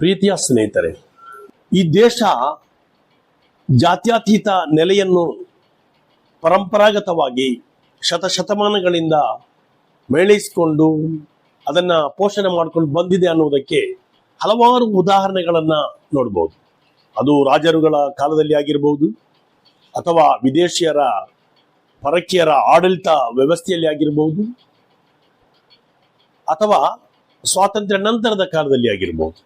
ಪ್ರೀತಿಯ ಸ್ನೇಹಿತರೆ, ಈ ದೇಶ ಜಾತ್ಯತೀತ ನೆಲೆಯನ್ನು ಪರಂಪರಾಗತವಾಗಿ ಶತಶತಮಾನಗಳಿಂದ ಮೇಳೈಸಿಕೊಂಡು ಅದನ್ನು ಪೋಷಣೆ ಮಾಡ್ಕೊಂಡು ಬಂದಿದೆ ಅನ್ನೋದಕ್ಕೆ ಹಲವಾರು ಉದಾಹರಣೆಗಳನ್ನು ನೋಡ್ಬೋದು. ಅದು ರಾಜರುಗಳ ಕಾಲದಲ್ಲಿ ಆಗಿರ್ಬೋದು, ಅಥವಾ ವಿದೇಶಿಯರ, ಪರಕೀಯರ ಆಡಳಿತ ವ್ಯವಸ್ಥೆಯಲ್ಲಿ ಆಗಿರ್ಬೋದು, ಅಥವಾ ಸ್ವಾತಂತ್ರ್ಯ ನಂತರದ ಕಾಲದಲ್ಲಿ ಆಗಿರ್ಬೋದು.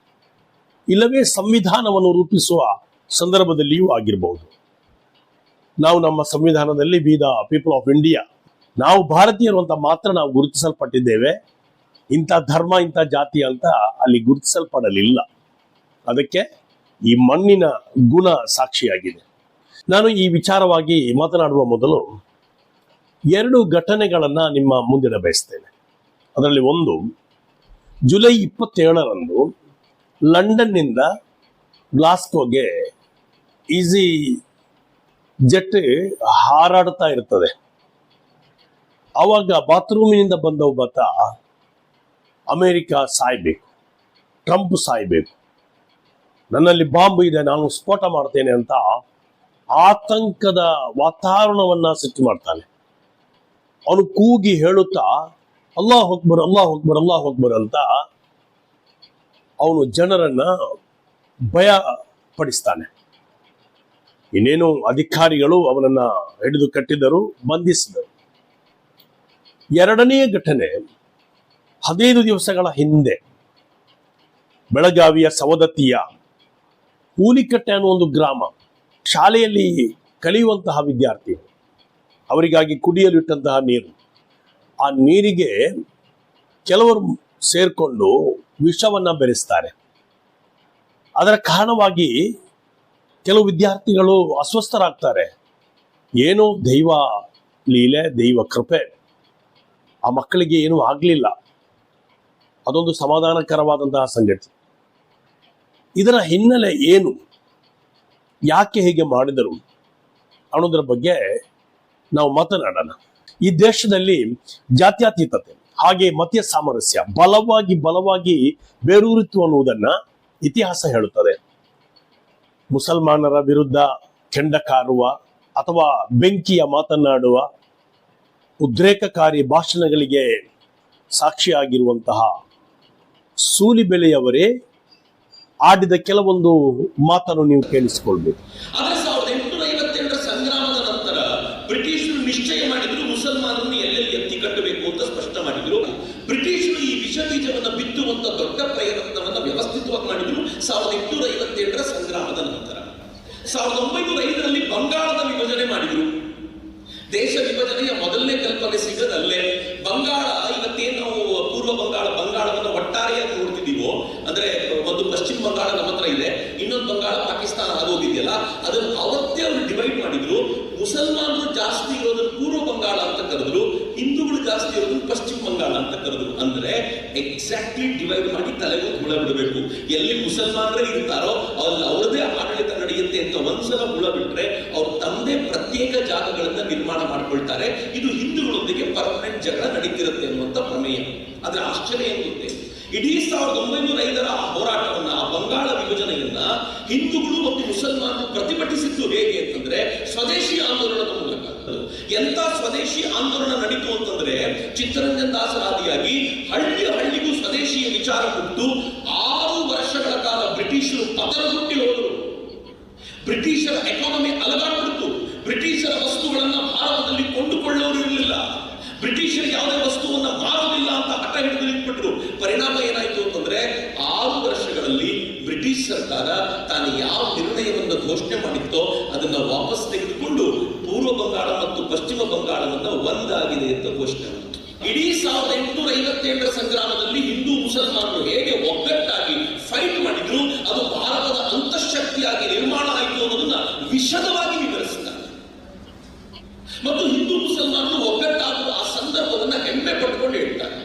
ಇಲ್ಲವೇ ಸಂವಿಧಾನವನ್ನು ರೂಪಿಸುವ ಸಂದರ್ಭದಲ್ಲಿಯೂ ಆಗಿರಬಹುದು ನಾವು ನಮ್ಮ ಸಂವಿಧಾನದಲ್ಲಿ we the people of India ನಾವು ಭಾರತೀಯರು ಅಂತ ಮಾತ್ರ ನಾವು ಗುರುತಿಸಲ್ಪಟ್ಟಿದ್ದೇವೆ. ಇಂಥ ಧರ್ಮ, ಇಂಥ ಜಾತಿ ಅಂತ ಅಲ್ಲಿ ಗುರುತಿಸಲ್ಪಡಲಿಲ್ಲ. ಅದಕ್ಕೆ ಈ ಮಣ್ಣಿನ ಗುಣ ಸಾಕ್ಷಿಯಾಗಿದೆ. ನಾನು ಈ ವಿಚಾರವಾಗಿ ಮಾತನಾಡುವ ಮೊದಲು ಎರಡು ಘಟನೆಗಳನ್ನು ನಿಮ್ಮ ಮುಂದಿನ ಬಯಸ್ತೇನೆ. ಅದರಲ್ಲಿ ಒಂದು, ಜುಲೈ ಇಪ್ಪತ್ತೇಳರಂದು ಲಂಡನ್ನಿಂದ ಗ್ಲಾಸ್ಕೋಗೆ ಈಸಿ ಜೆಟ್ ಹಾರಾಡ್ತಾ ಇರ್ತದೆ. ಅವಾಗ ಬಾತ್ರೂಮಿನಿಂದ ಬಂದ ಒಬ್ಬತ ಅಮೇರಿಕಾ ಸಾಯ್ಬೇಕು. ಟ್ರಂಪ್ ಸಾಯ್ಬೇಕು. ನನ್ನಲ್ಲಿ ಬಾಂಬ್ ಇದೆ, ನಾನು ಸ್ಫೋಟ ಮಾಡ್ತೇನೆ ಅಂತ ಆತಂಕದ ವಾತಾವರಣವನ್ನ ಸೃಷ್ಟಿ ಮಾಡ್ತಾನೆ. ಅವನು ಕೂಗಿ ಹೇಳುತ್ತಾ ಅಲ್ಲಾ ಹೋಗ್ಬರ್ ಅಲ್ಲಾ ಹೋಗ್ಬರ್ ಅಲ್ಲಾ ಹೋಗ್ಬರ್ ಅಂತ ಅವನು ಜನರನ್ನ ಭಯ ಪಡಿಸ್ತಾನೆ ಇನ್ನೇನು ಅಧಿಕಾರಿಗಳು ಅವನನ್ನ ಹಿಡಿದು ಕಟ್ಟಿದರು ಬಂಧಿಸಿದರು. ಎರಡನೆಯ ಘಟನೆ ಹದಿನೈದು ದಿವಸಗಳ ಹಿಂದೆ ಬೆಳಗಾವಿಯ ಸವದತ್ತಿಯ ಕೂಲಿಕಟ್ಟೆ ಅನ್ನೋ ಒಂದು ಗ್ರಾಮ, ಶಾಲೆಯಲ್ಲಿ ಕಲಿಯುವಂತಹ ವಿದ್ಯಾರ್ಥಿ ಅವರಿಗಾಗಿ ಕುಡಿಯಲು ಇಟ್ಟಂತಹ ನೀರು. ಆ ನೀರಿಗೆ ಕೆಲವರು ಸೇರ್ಕೊಂಡು ವಿಷವನ್ನ ಬೆರೆಸ್ತಾರೆ. ಅದರ ಕಾರಣವಾಗಿ ಕೆಲವು ವಿದ್ಯಾರ್ಥಿಗಳು ಅಸ್ವಸ್ಥರಾಗ್ತಾರೆ. ಏನೋ ದೈವ ಲೀಲೆ, ದೈವ ಕೃಪೆ, ಆ ಮಕ್ಕಳಿಗೆ ಏನೂ ಆಗಲಿಲ್ಲ. ಅದೊಂದು ಸಮಾಧಾನಕರವಾದಂತಹ ಸಂಗತಿ. ಇದರ ಹಿನ್ನೆಲೆ ಏನು? ಯಾಕೆ ಹೀಗೆ ಮಾಡಿದರು? ಅನ್ನೋದ್ರ ಬಗ್ಗೆ ನಾವು ಮಾತನಾಡೋಣ. ಈ ದೇಶದಲ್ಲಿ ಜಾತ್ಯತೀತತೆ. ಹಾಗೆ ಮತೀಯ ಸಾಮರಸ್ಯ, ಬಲವಾಗಿ ಬಲವಾಗಿ ಬೇರೂರಿತು ಅನ್ನುವುದನ್ನ ಇತಿಹಾಸ ಹೇಳುತ್ತದೆ. ಮುಸಲ್ಮಾನರ ವಿರುದ್ಧ ಕೆಂಡ ಕಾರುವ ಅಥವಾ ಬೆಂಕಿಯ ಮಾತನಾಡುವ ಉದ್ರೇಕಕಾರಿ ಭಾಷಣಗಳಿಗೆ ಸಾಕ್ಷಿಯಾಗಿರುವಂತಹ ಸೂಲಿಬೆಲೆಯವರೇ ಆಡಿದ ಕೆಲವೊಂದು ಮಾತನ್ನು ನೀವು ಕೇಳಿಸಿಕೊಳ್ಬೇಕು ಆದರೆ ಸಾವಿರದ ಎಂಟುನೂರ ಐವತ್ತೆರಡರ ಸಂಗ್ರಾಮದ ನಂತರ ಬ್ರಿಟಿಷರು ನಿಶ್ಚಯ ಮಾಡಿದ್ರು ಮುಸಲ್ಮಾನರನ್ನು ಎಲ್ಲೆಲ್ಲಿ ಎತ್ತಿ ಕಟ್ಟಬೇಕು ಅಂತ ಸ್ಪಷ್ಟ ಮಾಡಿದ್ರು ಬ್ರಿಟಿಷರು ಈ ವಿಷ ಬೀಜವನ್ನು ಬಿತ್ತುವಂತ ದೊಡ್ಡ ಪ್ರಯತ್ನವನ್ನ ವ್ಯವಸ್ಥಿತವಾಗಿ ಮಾಡಿದ್ರು ಸಾವಿರದ ಎಂಟುನೂರ ಐವತ್ತೆರಡರ ಸಂಗ್ರಾಮದ ನಂತರ ಸಾವಿರದ ಒಂಬೈನೂರ ಐದರಲ್ಲಿ ಬಂಗಾಳದ ವಿಭಜನೆ ಮಾಡಿದ್ರು. ದೇಶ ವಿಭಜನೆಯ ಮೊದಲನೇ ಕಲ್ಪನೆ ಸಿಗದಲ್ಲೇ ಬಂಗಾಳ, ಇವತ್ತೇನು ನಾವು ಪೂರ್ವ ಬಂಗಾಳ, ಬಂಗಾಳವನ್ನು ಒಟ್ಟಾರೆಯಾಗಿ ನೋಡ್ತಿದ್ದೀವೋ, ಅಂದ್ರೆ ಒಂದು ಪಶ್ಚಿಮ ಬಂಗಾಳ ನಮ್ಮ ಹತ್ರ ಇದೆ, ಇನ್ನೊಂದು ಬಂಗಾಳ ಪಾಕಿಸ್ತಾನ ಆಗೋಗಿದೆಯಲ್ಲ ಅದನ್ನು ಅವತ್ತೇ ಅವರು ಡಿವೈಡ್ ಮಾಡಿದ್ರು. ಮುಸಲ್ಮಾನರು ಜಾಸ್ತಿ ಇರೋದನ್ನು ಪೂರ್ವ ಬಂಗಾಳ ಅಂತ ಕರೆದ್ರು, ಹಿಂದೂಗಳು ಜಾಸ್ತಿ ಇರೋದನ್ನು ಪಶ್ಚಿಮ ಬಂಗಾಳ ಅಂತ ಕರೆದ್ರು. ಅಂದ್ರೆ ಎಕ್ಸಾಕ್ಟ್ಲಿ ಡಿವೈಡ್ ಮಾಡಿ ತಲೆಗೆ ಹುಳ ಬಿಡಬೇಕು. ಎಲ್ಲಿ ಮುಸಲ್ಮಾನರೇ ಇರ್ತಾರೋ ಅಲ್ಲಿ ಅವ್ರದೇ ಆಡಳಿತ ನಡೆಯುತ್ತೆ ಅಂತ ಒಂದ್ಸಲ ಹುಳ ಬಿಟ್ರೆ ಅವ್ರು ತಂದೆ ಪ್ರತ್ಯೇಕ ಜಾಗಗಳನ್ನ ನಿರ್ಮಾಣ ಮಾಡ್ಕೊಳ್ತಾರೆ. ಇದು ಹಿಂದೂಗಳೊಂದಿಗೆ ಪರ್ಮನೆಂಟ್ ಜಗಳ ನಡೀತಿರುತ್ತೆ ಅನ್ನುವಂಥ ಪ್ರಮೇಯ. ಆದ್ರೆ ಆಶ್ಚರ್ಯ ಏನು ಇಡೀ ಸಾವಿರದ ಒಂಬೈನೂರ ಐದರ ಆ ಹೋರಾಟವನ್ನ, ಆ ಬಂಗಾಳ ವಿಭಜನೆಯನ್ನ ಹಿಂದೂಗಳು ಮತ್ತು ಮುಸಲ್ಮಾನರು ಪ್ರತಿಭಟಿಸಿದ್ದು ಹೇಗೆ ಅಂತಂದ್ರೆ ಸ್ವದೇಶಿ ಆಂದೋಲನದ ಮೂಲಕ. ಎಂತ ಸ್ವದೇಶಿ ಆಂದೋಲನ ನಡೀತು ಅಂತಂದ್ರೆ ಚಿತ್ತರಂಜನ್ ದಾಸರಾದಿಯಾಗಿ ಹಳ್ಳಿ ಹಳ್ಳಿಗೂ ಸ್ವದೇಶಿಯ ವಿಚಾರ ಕೊಟ್ಟು ಆರು ವರ್ಷಗಳ ಕಾಲ ಬ್ರಿಟಿಷರು ಹೋದರು ಬ್ರಿಟಿಷರ ಎಕಾನಮಿ ಅಲಗಾಡ್ಬಿಡ್ತು. ಬ್ರಿಟಿಷರ ವಸ್ತುಗಳನ್ನು ಭಾರತದಲ್ಲಿ ಕೊಂಡುಕೊಳ್ಳೋರು ಇರಲಿಲ್ಲ. ಬ್ರಿಟಿಷರು ಯಾವುದೇ ವಸ್ತುವನ್ನ ಮಾರೋದಿಲ್ಲ ಅಂತ ಹಠ ಹಿಡಿದು ನಿಂತ್ಬಿಟ್ರು. ಪರಿಣಾಮ ಏನಾಯ್ತು ಅಂತಂದ್ರೆ ಆರು ವರ್ಷಗಳಲ್ಲಿ ಬ್ರಿಟಿಷ್ ಸರ್ಕಾರ ತಾನು ಯಾವ ನಿರ್ಣಯವನ್ನು ಘೋಷಣೆ ಮಾಡಿತ್ತೋ ಅದನ್ನ ವಾಪಸ್ ತೆಗೆದುಕೊಂಡು ಪೂರ್ವ ಬಂಗಾಳ ಮತ್ತು ಪಶ್ಚಿಮ ಬಂಗಾಳವನ್ನ ಒಂದಾಗಿದೆ ಅಂತ ಘೋಷಣೆ ಮಾಡಿತು ಇಡೀ ಸಾವಿರದ ಎಂಟುನೂರ ಐವತ್ತೇಳರ ಸಂಗ್ರಾಮದಲ್ಲಿ ಹಿಂದೂ ಮುಸಲ್ಮಾನರು ಹೇಗೆ ಒಗ್ಗಟ್ಟಾಗಿ ಫೈಟ್ ಮಾಡಿದ್ರು ಅದು ಭಾರತದ ಅಂತಃಶಕ್ತಿಯಾಗಿ ನಿರ್ಮಾಣ ಆಯಿತು ಅನ್ನೋದನ್ನ ವಿಶದವಾಗಿ ವಿವರಿಸುತ್ತಾರೆ. ಮತ್ತು ಹಿಂದೂ ಮುಸಲ್ಮಾನರು ಒಗ್ಗಟ್ಟಾಗುವ ಆ ಸಂದರ್ಭವನ್ನ ಹೆಮ್ಮೆ ಪಟ್ಟುಕೊಂಡು ಹೇಳ್ತಾರೆ.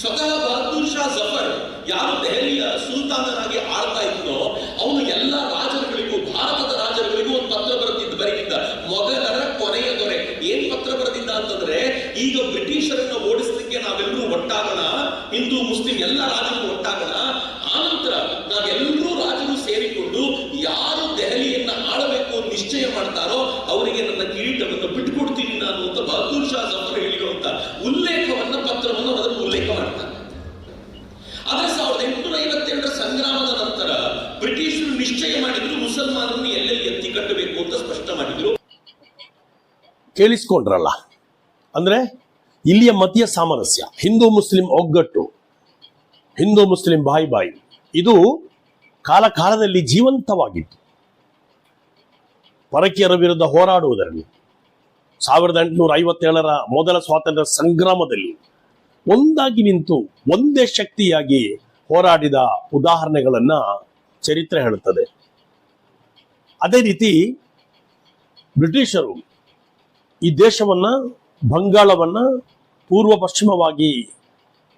ಸ್ವತಃ ಬಹದ್ದೂರ್ ಶಾ ಜಫರ್ ಯಾರು ದೆಹಲಿಯ ಸುಲ್ತಾನನಾಗಿ ಆಳ್ತಾ ಇದ್ದೋ ಅವನು ಎಲ್ಲ ರಾಜರುಗಳಿಗೂ, ಭಾರತದ ರಾಜರುಗಳಿಗೂ ಒಂದು ಪತ್ರ ಬರೆದಿದ್ದ ಬರೆದಿದ್ದ ಮೊಘಲರ ಕೊನೆಯ ದೊರೆ. ಏನ್ ಪತ್ರ ಬರೆದಿದ್ದ ಅಂತಂದ್ರೆ, ಈಗ ಬ್ರಿಟಿಷರನ್ನ ಓಡಿಸ್ಲಿಕ್ಕೆ ನಾವೆಲ್ಲರೂ ಒಟ್ಟಾಗೋಣ, ಹಿಂದೂ, ಮುಸ್ಲಿಂ ಎಲ್ಲ ರಾಜರು ಒಟ್ಟಾಗೋಣ ಸೇರಿಕೊಂಡು ಯಾರು ದೆಹಲಿಯನ್ನ ಆಳಬೇಕು ನಿಶ್ಚಯ ಮಾಡ್ತಾರೋ ಅವರಿಗೆ ನನ್ನ ಕಿರೀಟವನ್ನು ಬಿಟ್ಟುಕೊಡ್ತೀನಿ ನಾನು ಅಂತ ಬಹದ್ದೂರ್ ಶಾ ಜಫರ್ ಹೇಳಿರುವಂತ ಉಲ್ಲೇಖವನ್ನ ಪತ್ರವನ್ನು ಅದನ್ನು ಉಲ್ಲೇಖ ಮಾಡ್ತಾರೆ. ಆದ್ರೆ ಸಾವಿರದ ಎಂಟುನೂರ ಐವತ್ತೆರಡರ ಸಂಗ್ರಾಮದ ನಂತರ ಬ್ರಿಟಿಷರು ನಿಶ್ಚಯ ಮಾಡಿದ್ರು ಮುಸಲ್ಮಾನರನ್ನು ಎಲ್ಲೆಲ್ಲಿ ಎತ್ತಿ ಕಟ್ಟಬೇಕು ಅಂತ ಸ್ಪಷ್ಟ ಮಾಡಿದ್ರು. ಕೇಳಿಸ್ಕೊಂಡ್ರಲ್ಲ? ಅಂದ್ರೆ ಇಲ್ಲಿಯ ಮತೀಯ ಸಾಮರಸ್ಯ, ಹಿಂದೂ ಮುಸ್ಲಿಂ ಒಗ್ಗಟ್ಟು, ಹಿಂದೂ ಮುಸ್ಲಿಂ ಬಾಯಿ ಬಾಯಿ. ಇದು ಕಾಲ ಕಾಲದಲ್ಲಿ ಜೀವಂತವಾಗಿತ್ತು. ಪರಕೀಯರ ವಿರುದ್ಧ ಹೋರಾಡುವುದರಲ್ಲಿ ಸಾವಿರದ ಎಂಟುನೂರ ಐವತ್ತೇಳರ ಮೊದಲ ಸ್ವಾತಂತ್ರ್ಯ ಸಂಗ್ರಾಮದಲ್ಲಿ ಒಂದಾಗಿ ನಿಂತು ಒಂದೇ ಶಕ್ತಿಯಾಗಿ ಹೋರಾಡಿದ ಉದಾಹರಣೆಗಳನ್ನ ಚರಿತ್ರೆ ಹೇಳುತ್ತದೆ. ಅದೇ ರೀತಿ ಬ್ರಿಟಿಷರು ಈ ದೇಶವನ್ನ, ಬಂಗಾಳವನ್ನ ಪೂರ್ವ ಪಶ್ಚಿಮವಾಗಿ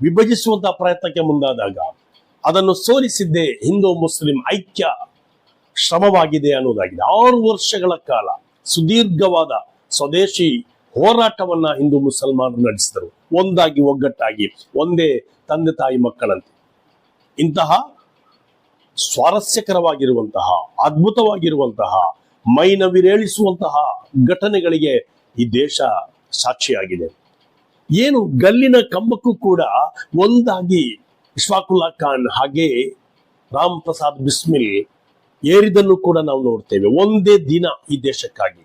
ವಿಭಜಿಸುವಂತಹ ಪ್ರಯತ್ನಕ್ಕೆ ಮುಂದಾದಾಗ ಅದನ್ನು ಸೋಲಿಸಿದ್ದೇ ಹಿಂದೂ ಮುಸ್ಲಿಂ ಐಕ್ಯ ಶ್ರಮವಾಗಿದೆ ಅನ್ನೋದಾಗಿದೆ. ಆರು ವರ್ಷಗಳ ಕಾಲ ಸುದೀರ್ಘವಾದ ಸ್ವದೇಶಿ ಹೋರಾಟವನ್ನ ಹಿಂದೂ ಮುಸಲ್ಮಾನರು ನಡೆಸಿದರು. ಒಂದಾಗಿ ಒಗ್ಗಟ್ಟಾಗಿ, ಒಂದೇ ತಂದೆ ತಾಯಿ ಮಕ್ಕಳಂತೆ. ಇಂತಹ ಸ್ವಾರಸ್ಯಕರವಾಗಿರುವಂತಹ, ಅದ್ಭುತವಾಗಿರುವಂತಹ, ಮೈನವಿರೇಳಿಸುವಂತಹ ಘಟನೆಗಳಿಗೆ ಈ ದೇಶ ಸಾಕ್ಷಿಯಾಗಿದೆ. ಏನು ಗಲ್ಲಿನ ಕಂಬಕ್ಕೂ ಕೂಡ ಒಂದಾಗಿ ಇಶ್ವಾಕುಲ್ಲಾ ಖಾನ್ ಹಾಗೆ ರಾಮ್ ಪ್ರಸಾದ್ ಬಿಸ್ಮಿಲ್ ಏರಿದನ್ನು ಕೂಡ ನಾವು ನೋಡ್ತೇವೆ. ಒಂದೇ ದಿನ ಈ ದೇಶಕ್ಕಾಗಿ.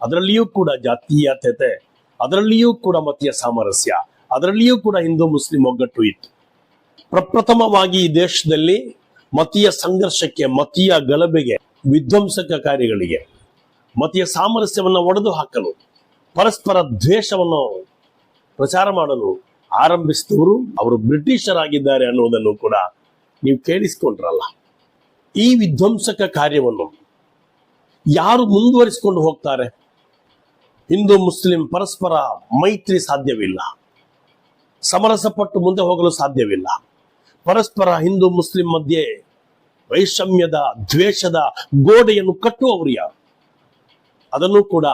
ಅದರಲ್ಲಿಯೂ ಕೂಡ ಜಾತೀಯತೆ ಅದರಲ್ಲಿಯೂ ಕೂಡ ಮತೀಯ ಸಾಮರಸ್ಯ, ಅದರಲ್ಲಿಯೂ ಕೂಡ ಹಿಂದೂ, ಮುಸ್ಲಿಂ ಒಗ್ಗಟ್ಟು ಇತ್ತು. ಪ್ರಪ್ರಥಮವಾಗಿ ಈ ದೇಶದಲ್ಲಿ ಮತೀಯ ಸಂಘರ್ಷಕ್ಕೆ, ಮತೀಯ ಗಲಭೆಗೆ, ವಿಧ್ವಂಸಕ ಕಾರ್ಯಗಳಿಗೆ ಮತೀಯ ಸಾಮರಸ್ಯವನ್ನು ಒಡೆದು ಹಾಕಲು, ಪರಸ್ಪರ ದ್ವೇಷವನ್ನು ಪ್ರಚಾರ ಮಾಡಲು ಆರಂಭಿಸಿದವರು ಅವರು ಬ್ರಿಟಿಷರಾಗಿದ್ದಾರೆ ಅನ್ನೋದನ್ನು ಕೂಡ ನೀವು ಕೇಳಿಸಿಕೊಂಡ್ರಲ್ಲ. ಈ ವಿಧ್ವಂಸಕ ಕಾರ್ಯವನ್ನು ಯಾರು ಮುಂದುವರಿಸಿಕೊಂಡು ಹೋಗ್ತಾರೆ? ಹಿಂದೂ, ಮುಸ್ಲಿಂ, ಪರಸ್ಪರ ಮೈತ್ರಿ ಸಾಧ್ಯವಿಲ್ಲ. ಸಮರಸಪಟ್ಟು ಮುಂದೆ ಹೋಗಲು ಸಾಧ್ಯವಿಲ್ಲ. ಪರಸ್ಪರ ಹಿಂದೂ, ಮುಸ್ಲಿಂ ಮಧ್ಯೆ ವೈಷಮ್ಯದ, ದ್ವೇಷದ ಗೋಡೆಯನ್ನು ಕಟ್ಟುವವರು ಯಾರು? ಅದನ್ನು ಕೂಡ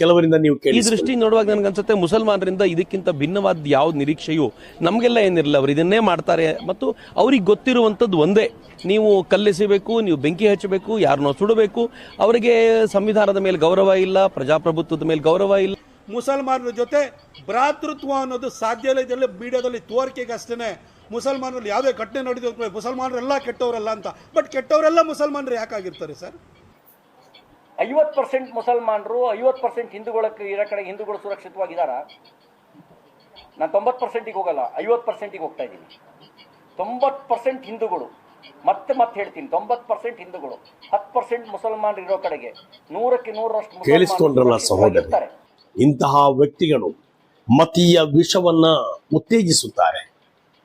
ಕೆಲವರಿಂದ ನೀವು ಈ ದೃಷ್ಟಿ ನೋಡುವಾಗ ನನಗನ್ಸುತ್ತೆ ಮುಸಲ್ಮಾನರಿಂದ ಇದಕ್ಕಿಂತ ಭಿನ್ನವಾದ ಯಾವ ನಿರೀಕ್ಷೆಯು ನಮಗೆಲ್ಲ ಏನಿರಲ್ಲ ಅವ್ರು ಇದನ್ನೇ ಮಾಡ್ತಾರೆ ಮತ್ತು ಅವ್ರಿಗೆ ಗೊತ್ತಿರುವಂಥದ್ದು ಒಂದೇ. ನೀವು ಕಲ್ಲೆಸಿಬೇಕು ನೀವು ಬೆಂಕಿ ಹಚ್ಚಬೇಕು ಯಾರನ್ನೋ ಸುಡಬೇಕು. ಅವರಿಗೆ ಸಂವಿಧಾನದ ಮೇಲೆ ಗೌರವ ಇಲ್ಲ ಪ್ರಜಾಪ್ರಭುತ್ವದ ಮೇಲೆ ಗೌರವ ಇಲ್ಲ. ಮುಸಲ್ಮಾನರ ಜೊತೆ ಭ್ರಾತೃತ್ವ ಅನ್ನೋದು ಸಾಧ್ಯ ಇಲ್ಲ. ಇದೆಲ್ಲ ಮೀಡಿಯಾದಲ್ಲಿ ತೋರಿಕೆಗೆ ಅಷ್ಟೇ ಮುಸಲ್ಮಾನರಲ್ಲಿ ಯಾವುದೇ ಘಟನೆ ನೋಡಿದ್ರೆ ಮುಸಲ್ಮಾನರೆಲ್ಲ ಕೆಟ್ಟವರಲ್ಲ ಅಂತ. ಬಟ್ ಕೆಟ್ಟವರೆಲ್ಲ ಮುಸಲ್ಮಾನರು ಯಾಕಾಗಿರ್ತಾರೆ ಸರ್? ಐವತ್ತು ಪರ್ಸೆಂಟ್ ಮುಸಲ್ಮಾನರು ಐವತ್ತು ಪರ್ಸೆಂಟ್ ಹಿಂದೂಗಳಕ್ಕೆ ಇರೋ ಕಡೆ ಹಿಂದೂಗಳು ಸುರಕ್ಷಿತವಾಗಿದ್ದಾರ ನಾನು ತೊಂಬತ್ತು ಪರ್ಸೆಂಟಿಗೆ ಹೋಗಲ್ಲ ಐವತ್ತು ಪರ್ಸೆಂಟಿಗೆ ಹೋಗ್ತಾ ಇದ್ದೀನಿ. ತೊಂಬತ್ತು ಪರ್ಸೆಂಟ್ ಹಿಂದೂಗಳು ಮತ್ತೆ ಮತ್ತೆ ಹೇಳ್ತೀನಿ ತೊಂಬತ್ತು ಪರ್ಸೆಂಟ್ ಹಿಂದೂಗಳು ಹತ್ತು ಪರ್ಸೆಂಟ್ ಮುಸಲ್ಮಾನರು ಇರೋ ಕಡೆಗೆ ನೂರಕ್ಕೆ ನೂರರಷ್ಟು ಕೇಳಿಸ್ಕೊಂಡ್ರಲ್ಲ ಸಹೋದರಿ ಇಂತಹ ವ್ಯಕ್ತಿಗಳು ಮತೀಯ ವಿಷವನ್ನ ಉತ್ತೇಜಿಸುತ್ತಾರೆ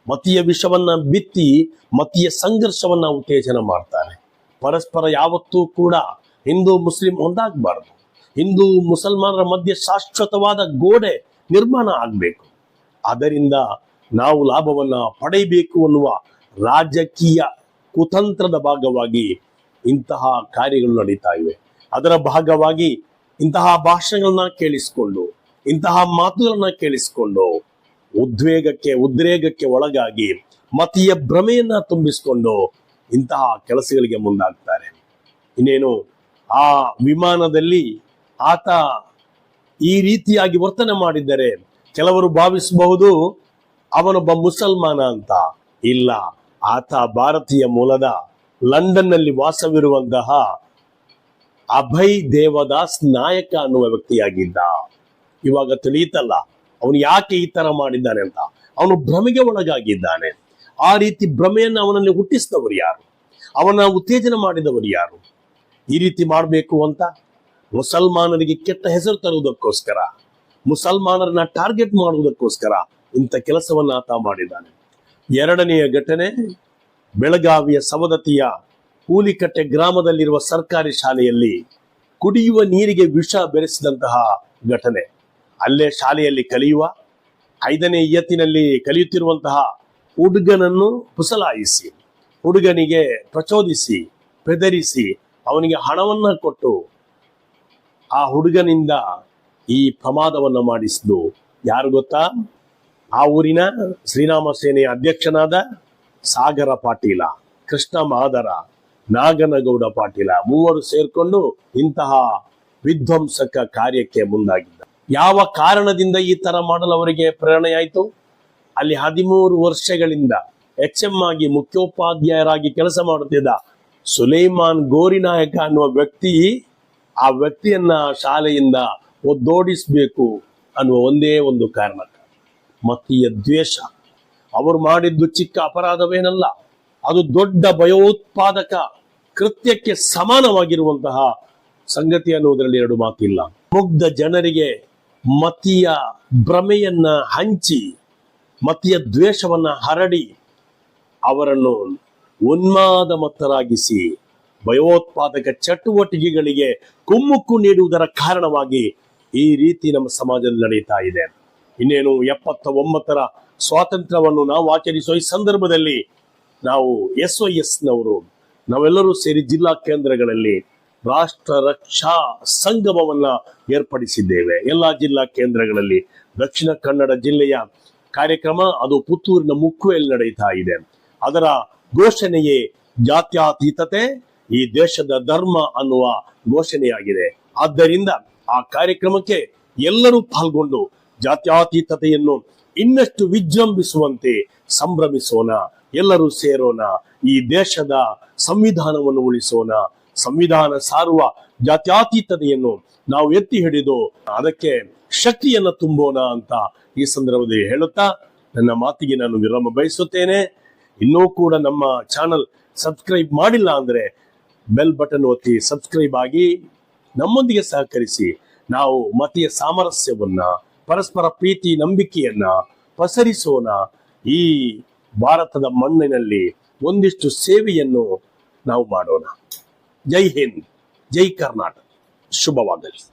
ಮತೀಯ ವಿಷವನ್ನ ಬಿತ್ತಿ ಮತೀಯ ಸಂಘರ್ಷವನ್ನ ಉತ್ತೇಜನ ಮಾಡ್ತಾರೆ. ಪರಸ್ಪರ ಯಾವತ್ತೂ ಕೂಡ ಹಿಂದೂ ಮುಸ್ಲಿಂ ಒಂದಾಗಬಾರದು. ಹಿಂದೂ ಮುಸಲ್ಮಾನರ ಮಧ್ಯೆ ಶಾಶ್ವತವಾದ ಗೋಡೆ ನಿರ್ಮಾಣ ಆಗಬೇಕು. ಅದರಿಂದ ನಾವು ಲಾಭವನ್ನು ಪಡೆಯಬೇಕು ಅನ್ನುವ ರಾಜಕೀಯ ಕುತಂತ್ರದ ಭಾಗವಾಗಿ ಇಂತಹ ಕಾರ್ಯಗಳು ನಡೀತಾ ಇವೆ. ಅದರ ಭಾಗವಾಗಿ ಇಂತಹ ಭಾಷಣಗಳನ್ನ ಕೇಳಿಸಿಕೊಂಡು, ಇಂತಹ ಮಾತುಗಳನ್ನ ಕೇಳಿಸಿಕೊಂಡು, ಉದ್ವೇಗಕ್ಕೆ, ಉದ್ರೇಗಕ್ಕೆ ಒಳಗಾಗಿ ಮತೀಯ ಭ್ರಮೆಯನ್ನ ತುಂಬಿಸಿಕೊಂಡು ಇಂತಹ ಕೆಲಸಗಳಿಗೆ ಮುಂದಾಗ್ತಾರೆ. ಇನ್ನೇನು ಆ ವಿಮಾನದಲ್ಲಿ ಆತ ಈ ರೀತಿಯಾಗಿ ವರ್ತನೆ ಮಾಡಿದ್ದರೆ ಕೆಲವರು ಭಾವಿಸಬಹುದು ಅವನೊಬ್ಬ ಮುಸಲ್ಮಾನ ಅಂತ. ಇಲ್ಲ, ಆತ ಭಾರತೀಯ ಮೂಲದ ಲಂಡನ್ನಲ್ಲಿ ವಾಸವಿರುವಂತಹ ಅಭಯ್ ದೇವದಾಸ್ ನಾಯಕ ಅನ್ನುವ ವ್ಯಕ್ತಿಯಾಗಿದ್ದ. ಇವಾಗ ತಿಳಿಯುತ್ತಲ್ಲ ಅವನು ಯಾಕೆ ಈ ತರ ಮಾಡಿದ್ದಾನೆ ಅಂತ. ಅವನು ಭ್ರಮೆಗೆ ಒಳಗಾಗಿದ್ದಾನೆ. ಆ ರೀತಿ ಭ್ರಮೆಯನ್ನು ಅವನಲ್ಲಿ ಹುಟ್ಟಿಸಿದವರು ಯಾರು? ಅವನ ಉತ್ತೇಜನ ಮಾಡಿದವರು ಯಾರು? ಈ ರೀತಿ ಮಾಡಬೇಕು ಅಂತ ಮುಸಲ್ಮಾನರಿಗೆ ಕೆಟ್ಟ ಹೆಸರು ತರುವುದಕ್ಕೋಸ್ಕರ, ಮುಸಲ್ಮಾನರನ್ನ ಟಾರ್ಗೆಟ್ ಮಾಡುವುದಕ್ಕೋಸ್ಕರ ಇಂಥ ಕೆಲಸವನ್ನ ಆತ ಮಾಡಿದ್ದಾನೆ. ಎರಡನೆಯ ಘಟನೆ, ಬೆಳಗಾವಿಯ ಸವದತ್ತಿಯ ಕೂಲಿಕಟ್ಟೆ ಗ್ರಾಮದಲ್ಲಿರುವ ಸರ್ಕಾರಿ ಶಾಲೆಯಲ್ಲಿ ಕುಡಿಯುವ ನೀರಿಗೆ ವಿಷ ಬೆರೆಸಿದಂತಹ ಘಟನೆ. ಅಲ್ಲೇ ಶಾಲೆಯಲ್ಲಿ ಕಲಿಯುವ, ಐದನೇ ಇಯತ್ತಿನಲ್ಲಿ ಕಲಿಯುತ್ತಿರುವಂತಹ ಹುಡುಗನನ್ನು ಪುಸಲಾಯಿಸಿ, ಹುಡುಗನಿಗೆ ಪ್ರಚೋದಿಸಿ, ಬೆದರಿಸಿ ಅವನಿಗೆ ಹಣವನ್ನ ಕೊಟ್ಟು ಆ ಹುಡುಗನಿಂದ ಈ ಪ್ರಮಾದವನ್ನ ಮಾಡಿಸಿದ್ದು. ಯಾರು ಗೊತ್ತಾ? ಆ ಊರಿನ ಶ್ರೀರಾಮ ಸೇನೆಯ ಅಧ್ಯಕ್ಷನಾದ ಸಾಗರ ಪಾಟೀಲ, ಕೃಷ್ಣ ಮಾದರ, ನಾಗನಗೌಡ ಪಾಟೀಲ ಮೂವರು ಸೇರ್ಕೊಂಡು ಇಂತಹ ವಿಧ್ವಂಸಕ ಕಾರ್ಯಕ್ಕೆ ಮುಂದಾಗಿದ್ದ ಯಾವ ಕಾರಣದಿಂದ ಈ ತರ ಮಾಡಲು ಅವರಿಗೆ ಪ್ರೇರಣೆಯಾಯಿತು ಅಲ್ಲಿ ಹದಿಮೂರು ವರ್ಷಗಳಿಂದ ಎಚ್ ಎಂ ಆಗಿ ಮುಖ್ಯೋಪಾಧ್ಯಾಯರಾಗಿ ಕೆಲಸ ಮಾಡುತ್ತಿದ್ದ ಸುಲೈಮಾನ್ ಗೋರಿನಾಯಕ ಅನ್ನುವ ವ್ಯಕ್ತಿ ಆ ವ್ಯಕ್ತಿಯನ್ನ ಶಾಲೆಯಿಂದ ಒದ್ದೋಡಿಸಬೇಕು ಅನ್ನುವ ಒಂದೇ ಒಂದು ಕಾರಣ ಮತೀಯ ದ್ವೇಷ. ಅವರು ಮಾಡಿದ್ದು ಚಿಕ್ಕ ಅಪರಾಧವೇನಲ್ಲ. ಅದು ದೊಡ್ಡ ಭಯೋತ್ಪಾದಕ ಕೃತ್ಯಕ್ಕೆ ಸಮಾನವಾಗಿರುವಂತಹ ಸಂಗತಿ ಅನ್ನುವುದರಲ್ಲಿ ಎರಡು ಮಾತಿಲ್ಲ. ಮುಗ್ಧ ಜನರಿಗೆ ಮತಿಯ ಭ್ರಮೆಯನ್ನ ಹಂಚಿ, ಮತಿಯ ದ್ವೇಷವನ್ನ ಹರಡಿ ಅವರನ್ನು ಉನ್ಮಾದ ಮತ್ತರಾಗಿಸಿ ಭಯೋತ್ಪಾದಕ ಚಟುವಟಿಕೆಗಳಿಗೆ ಕುಮ್ಮುಕ್ಕು ನೀಡುವುದರ ಕಾರಣವಾಗಿ ಈ ರೀತಿ ನಮ್ಮ ಸಮಾಜದಲ್ಲಿ ನಡೀತಾ ಇದೆ. ಇನ್ನೇನು ಎಪ್ಪತ್ತ ಒಂಬತ್ತರ ಸ್ವಾತಂತ್ರ್ಯವನ್ನು ನಾವು ಆಚರಿಸುವ ಈ ಸಂದರ್ಭದಲ್ಲಿ ನಾವು ಎಸ್ ವೈ ಎಸ್ ನವರು ನಾವೆಲ್ಲರೂ ಸೇರಿ ಜಿಲ್ಲಾ ಕೇಂದ್ರಗಳಲ್ಲಿ ರಾಷ್ಟ್ರ ರಕ್ಷಾ ಸಂಗಮವನ್ನ ಏರ್ಪಡಿಸಿದ್ದೇವೆ. ಎಲ್ಲಾ ಜಿಲ್ಲಾ ಕೇಂದ್ರಗಳಲ್ಲಿ ದಕ್ಷಿಣ ಕನ್ನಡ ಜಿಲ್ಲೆಯ ಕಾರ್ಯಕ್ರಮ ಅದು ಪುತ್ತೂರಿನ ಮುಕ್ಕುವೆಯಲ್ಲಿ ನಡೀತಾ ಇದೆ. ಅದರ ಘೋಷಣೆಯೇ ಜಾತ್ಯತೀತತೆ, ಈ ದೇಶದ ಧರ್ಮ ಅನ್ನುವ ಘೋಷಣೆಯಾಗಿದೆ. ಆದ್ದರಿಂದ ಆ ಕಾರ್ಯಕ್ರಮಕ್ಕೆ ಎಲ್ಲರೂ ಪಾಲ್ಗೊಂಡು ಜಾತ್ಯಾತೀತತೆಯನ್ನು ಇನ್ನಷ್ಟು ವಿಜೃಂಭಿಸುವಂತೆ ಸಂಭ್ರಮಿಸೋಣ, ಎಲ್ಲರೂ ಸೇರೋಣ, ಈ ದೇಶದ ಸಂವಿಧಾನವನ್ನು ಉಳಿಸೋಣ, ಸಂವಿಧಾನ ಸಾರುವ ಜಾತ್ಯಾತೀತತೆಯನ್ನು ನಾವು ಎತ್ತಿ ಹಿಡಿದು ಅದಕ್ಕೆ ಶಕ್ತಿಯನ್ನು ತುಂಬೋಣ ಅಂತ ಈ ಸಂದರ್ಭದಲ್ಲಿ ಹೇಳುತ್ತಾ, ನನ್ನ ಮಾತಿಗೆ ನಾನು ವಿರಾಮ ಬಯಸುತ್ತೇನೆ ಇನ್ನೂ ಕೂಡ ನಮ್ಮ ಚಾನಲ್ ಸಬ್ಸ್ಕ್ರೈಬ್ ಮಾಡಿಲ್ಲ ಅಂದ್ರೆ ಬೆಲ್ ಬಟನ್ ಒತ್ತಿ ಸಬ್ಸ್ಕ್ರೈಬ್ ಆಗಿ ನಮ್ಮೊಂದಿಗೆ ಸಹಕರಿಸಿ. ನಾವು ಮತೀಯ ಸಾಮರಸ್ಯವನ್ನ, ಪರಸ್ಪರ ಪ್ರೀತಿ, ನಂಬಿಕೆಯನ್ನ ಪಸರಿಸೋಣ. ಈ ಭಾರತದ ಮಣ್ಣಿನಲ್ಲಿ ಒಂದಿಷ್ಟು ಸೇವೆಯನ್ನು ನಾವು ಮಾಡೋಣ. ಜೈ ಹಿಂದ್, ಜೈ ಕರ್ನಾಟಕ. ಶುಭವಾಗಲಿ.